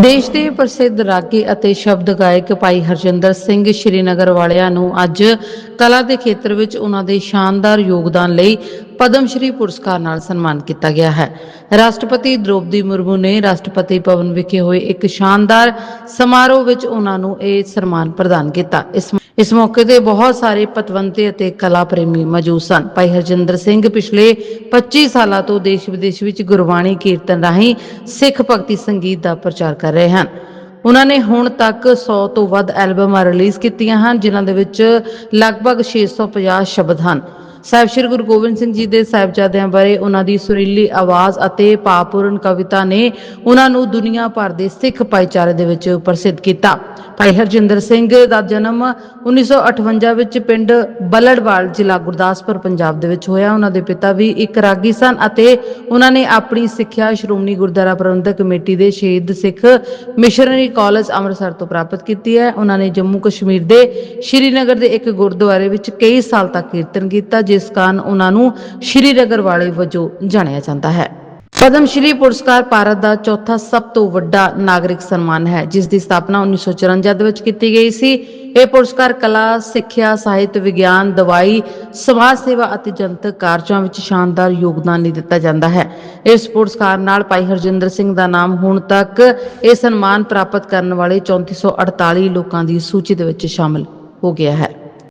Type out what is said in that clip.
ਦੇਸ਼ ਦੇ ਪ੍ਰਸਿੱਧ ਰਾਗੀ ਅਤੇ ਸ਼ਬਦ ਗਾਇਕ ਭਾਈ ਹਰਜਿੰਦਰ ਸਿੰਘ ਸ਼੍ਰੀਨਗਰ ਵਾਲਿਆਂ ਨੂੰ ਅੱਜ ਕਲਾ ਦੇ ਖੇਤਰ ਵਿੱਚ ਉਹਨਾਂ ਦੇ ਸ਼ਾਨਦਾਰ ਯੋਗਦਾਨ ਲਈ ਪਦਮ ਸ਼੍ਰੀ ਪੁਰਸਕਾਰ ਨਾਲ ਸਨਮਾਨ ਕੀਤਾ ਗਿਆ ਹੈ। ਰਾਸ਼ਟਰਪਤੀ ਦ੍ਰੋਪਦੀ ਮੁਰਮੂ ਨੇ ਰਾਸ਼ਟਰਪਤੀ ਭਵਨ ਵਿਖੇ ਹੋਏ ਇੱਕ ਸ਼ਾਨਦਾਰ ਸਮਾਰੋਹ ਵਿੱਚ ਉਹਨਾਂ ਨੂੰ ਇਹ ਸਨਮਾਨ ਪ੍ਰਦਾਨ ਕੀਤਾ। ਇਸ ਇਸ ਮੌਕੇ ਤੇ ਬਹੁਤ ਸਾਰੇ ਪਤਵੰਤੇ ਅਤੇ ਕਲਾ ਪ੍ਰੇਮੀ ਮੌਜੂਦ ਸਨ। ਭਾਈ ਹਰਜਿੰਦਰ ਸਿੰਘ ਪਿਛਲੇ 25 ਸਾਲਾਂ ਤੋਂ ਦੇਸ਼ ਵਿਦੇਸ਼ ਵਿੱਚ ਗੁਰਬਾਣੀ ਕੀਰਤਨ ਰਾਹੀਂ ਸਿੱਖ ਭਗਤੀ ਸੰਗੀਤ ਦਾ ਪ੍ਰਚਾਰ ਕਰ ਰਹੇ ਹਨ। ਉਹਨਾਂ ਨੇ ਹੁਣ ਤੱਕ 100 ਤੋਂ ਵੱਧ ਐਲਬਮਾਂ ਰਿਲੀਜ਼ ਕੀਤੀਆਂ ਹਨ, ਜਿਨ੍ਹਾਂ ਦੇ ਵਿੱਚ ਲਗਭਗ 650 ਸ਼ਬਦ ਹਨ। ਸਾਹਿਬ ਸ੍ਰੀ ਗੁਰੂ ਗੋਬਿੰਦ ਸਿੰਘ ਜੀ ਦੇ ਸਾਹਿਬਜ਼ਾਦਿਆਂ ਬਾਰੇ ਉਹਨਾਂ ਦੀ ਸੁਰੀਲੀ ਆਵਾਜ਼ ਅਤੇ ਭਾਵਪੂਰਨ ਕਵਿਤਾ ਨੇ ਉਹਨਾਂ ਨੂੰ ਦੁਨੀਆ ਭਰ ਦੇ ਸਿੱਖ ਭਾਈਚਾਰੇ ਦੇ ਵਿੱਚ ਪ੍ਰਸਿੱਧ ਕੀਤਾ। ਭਾਈ ਹਰਜਿੰਦਰ ਸਿੰਘ ਦਾ ਜਨਮ 1958 ਵਿੱਚ ਪਿੰਡ ਬਲੜਵਾਲ ਜ਼ਿਲ੍ਹਾ ਗੁਰਦਾਸਪੁਰ, ਪੰਜਾਬ ਦੇ ਵਿੱਚ ਹੋਇਆ। ਉਹਨਾਂ ਦੇ ਪਿਤਾ ਵੀ ਇੱਕ ਰਾਗੀ ਸਨ ਅਤੇ ਉਹਨਾਂ ਨੇ ਆਪਣੀ ਸਿੱਖਿਆ ਸ਼੍ਰੋਮਣੀ ਗੁਰਦੁਆਰਾ ਪ੍ਰਬੰਧਕ ਕਮੇਟੀ ਦੇ ਸ਼ਹੀਦ ਸਿੱਖ ਮਿਸ਼ਨਰੀ ਕਾਲਜ ਅੰਮ੍ਰਿਤਸਰ ਤੋਂ ਪ੍ਰਾਪਤ ਕੀਤੀ ਹੈ। ਉਹਨਾਂ ਨੇ ਜੰਮੂ ਕਸ਼ਮੀਰ ਦੇ ਸ਼੍ਰੀਨਗਰ ਦੇ ਇੱਕ ਗੁਰਦੁਆਰੇ ਵਿੱਚ ਕਈ ਸਾਲ ਤੱਕ ਕੀਰਤਨ ਕੀਤਾ, ਜਿਸ ਕਾਰਨ ਉਹਨਾਂ ਨੂੰ ਸ਼੍ਰੀਨਗਰ ਵਾਲੇ ਵਜੋਂ ਜਾਣਿਆ ਜਾਂਦਾ ਹੈ। ਪਦਮ ਸ਼੍ਰੀ ਪੁਰਸਕਾਰ ਭਾਰਤ ਦਾ ਚੌਥਾ ਸਭ ਤੋਂ ਵੱਡਾ ਨਾਗਰਿਕ ਸਨਮਾਨ ਹੈ, ਜਿਸ ਦੀ ਸਥਾਪਨਾ 1954 ਦੇ ਵਿੱਚ ਕੀਤੀ ਗਈ ਸੀ। ਇਹ ਪੁਰਸਕਾਰ ਕਲਾ, ਸਿੱਖਿਆ, ਸਾਹਿਤ, ਵਿਗਿਆਨ, ਦਵਾਈ, ਸਮਾਜ ਸੇਵਾ ਅਤੇ ਜਨਤਕ ਕਾਰਜਾਂ ਵਿੱਚ ਸ਼ਾਨਦਾਰ ਯੋਗਦਾਨ ਲਈ ਦਿੱਤਾ ਜਾਂਦਾ ਹੈ। ਇਸ ਪੁਰਸਕਾਰ ਨਾਲ ਭਾਈ ਹਰਜਿੰਦਰ ਸਿੰਘ ਦਾ ਨਾਮ ਹੁਣ ਤੱਕ ਇਹ ਸਨਮਾਨ ਪ੍ਰਾਪਤ ਕਰਨ ਵਾਲੇ 3448 ਲੋਕਾਂ ਦੀ ਸੂਚੀ ਦੇ ਵਿੱਚ ਸ਼ਾਮਲ ਹੋ ਗਿਆ ਹੈ।